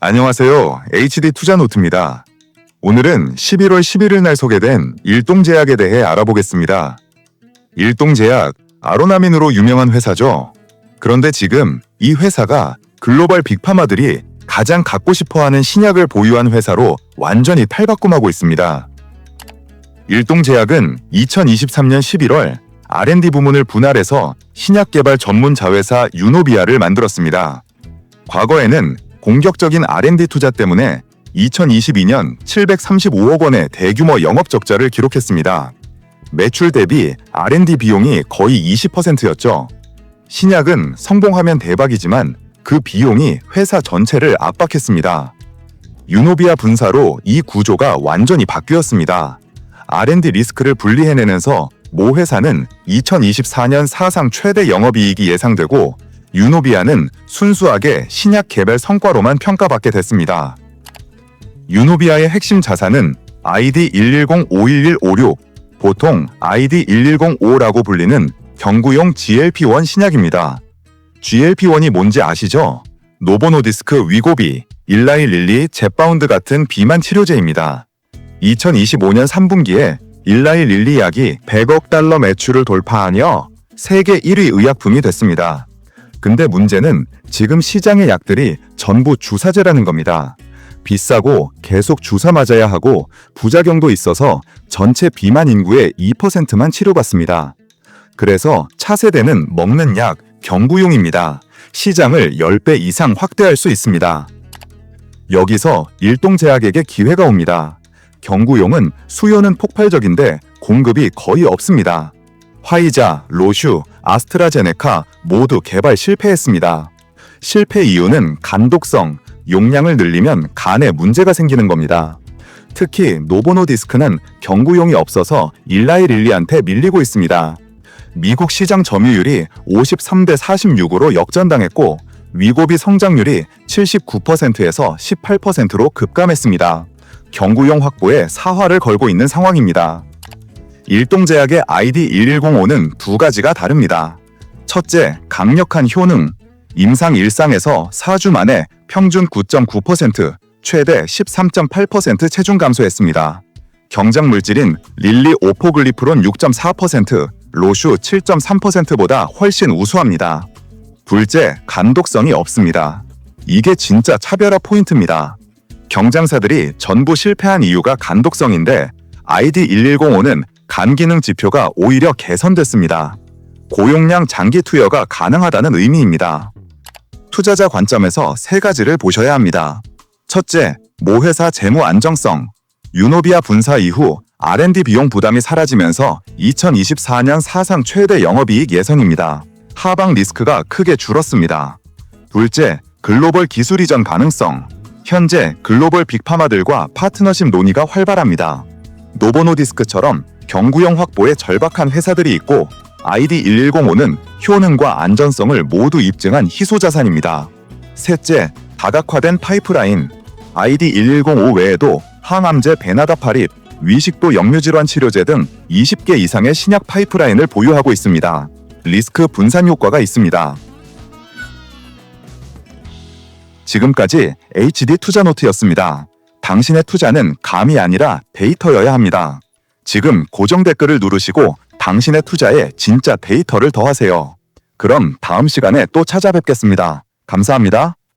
안녕하세요. HD 투자노트입니다. 오늘은 11월 11일 날 소개된 일동제약에 대해 알아보겠습니다. 일동제약, 아로나민으로 유명한 회사죠. 그런데 지금 이 회사가 글로벌 빅파마들이 가장 갖고 싶어 하는 신약을 보유한 회사로 완전히 탈바꿈하고 있습니다. 일동제약은 2023년 11월 R&D 부문을 분할해서 신약 개발 전문 자회사 유노비아를 만들었습니다. 과거에는 공격적인 R&D 투자 때문에 2022년 735억 원의 대규모 영업 적자를 기록했습니다. 매출 대비 R&D 비용이 거의 20%였죠. 신약은 성공하면 대박이지만 그 비용이 회사 전체를 압박했습니다. 유노비아 분사로 이 구조가 완전히 바뀌었습니다. R&D 리스크를 분리해내면서 모 회사는 2024년 사상 최대 영업이익이 예상되고 유노비아는 순수하게 신약 개발 성과로만 평가받게 됐습니다. 유노비아의 핵심 자산은 ID110-51156, 보통 ID1105라고 불리는 경구용 GLP-1 신약입니다. GLP-1이 뭔지 아시죠? 노보노디스크 위고비, 일라이 릴리, 제파운드 같은 비만 치료제입니다. 2025년 3분기에 일라이 릴리 약이 100억 달러 매출을 돌파하며 세계 1위 의약품이 됐습니다. 근데 문제는 지금 시장의 약들이 전부 주사제라는 겁니다. 비싸고 계속 주사 맞아야 하고 부작용도 있어서 전체 비만 인구의 2%만 치료받습니다. 그래서 차세대는 먹는 약 경구용입니다. 시장을 10배 이상 확대할 수 있습니다. 여기서 일동제약에게 기회가 옵니다. 경구용은 수요는 폭발적인데 공급이 거의 없습니다. 화이자, 로슈, 아스트라제네카 모두 개발 실패했습니다. 실패 이유는 간독성, 용량을 늘리면 간에 문제가 생기는 겁니다. 특히 노보노디스크는 경구용이 없어서 일라이 릴리한테 밀리고 있습니다. 미국 시장 점유율이 53대 46으로 역전당했고 위고비 성장률이 79%에서 18%로 급감했습니다. 경구용 확보에 사활을 걸고 있는 상황입니다. 일동제약의 ID1105는 두 가지가 다릅니다. 첫째, 강력한 효능. 임상 일상에서 4주 만에 평균 9.9%, 최대 13.8% 체중 감소했습니다. 경장 물질인 릴리 오포글리프론 6.4%, 로슈 7.3%보다 훨씬 우수합니다. 둘째, 간독성이 없습니다. 이게 진짜 차별화 포인트입니다. 경장사들이 전부 실패한 이유가 간독성인데 ID1105는 간 기능 지표가 오히려 개선됐습니다. 고용량 장기 투여가 가능하다는 의미입니다. 투자자 관점에서 세 가지를 보셔야 합니다. 첫째, 모 회사 재무 안정성. 유노비아 분사 이후 R&D 비용 부담이 사라지면서 2024년 사상 최대 영업이익 예상입니다. 하방 리스크가 크게 줄었습니다. 둘째, 글로벌 기술 이전 가능성. 현재 글로벌 빅파마들과 파트너십 논의가 활발합니다. 노보노디스크처럼 경구용 확보에 절박한 회사들이 있고 ID1105는 효능과 안전성을 모두 입증한 희소 자산입니다. 셋째, 다각화된 파이프라인. ID1105 외에도 항암제 베나다파립, 위식도 역류질환 치료제 등 20개 이상의 신약 파이프라인을 보유하고 있습니다. 리스크 분산 효과가 있습니다. 지금까지 HD 투자노트였습니다. 당신의 투자는 감이 아니라 데이터여야 합니다. 지금 고정 댓글을 누르시고 당신의 투자에 진짜 데이터를 더하세요. 그럼 다음 시간에 또 찾아뵙겠습니다. 감사합니다.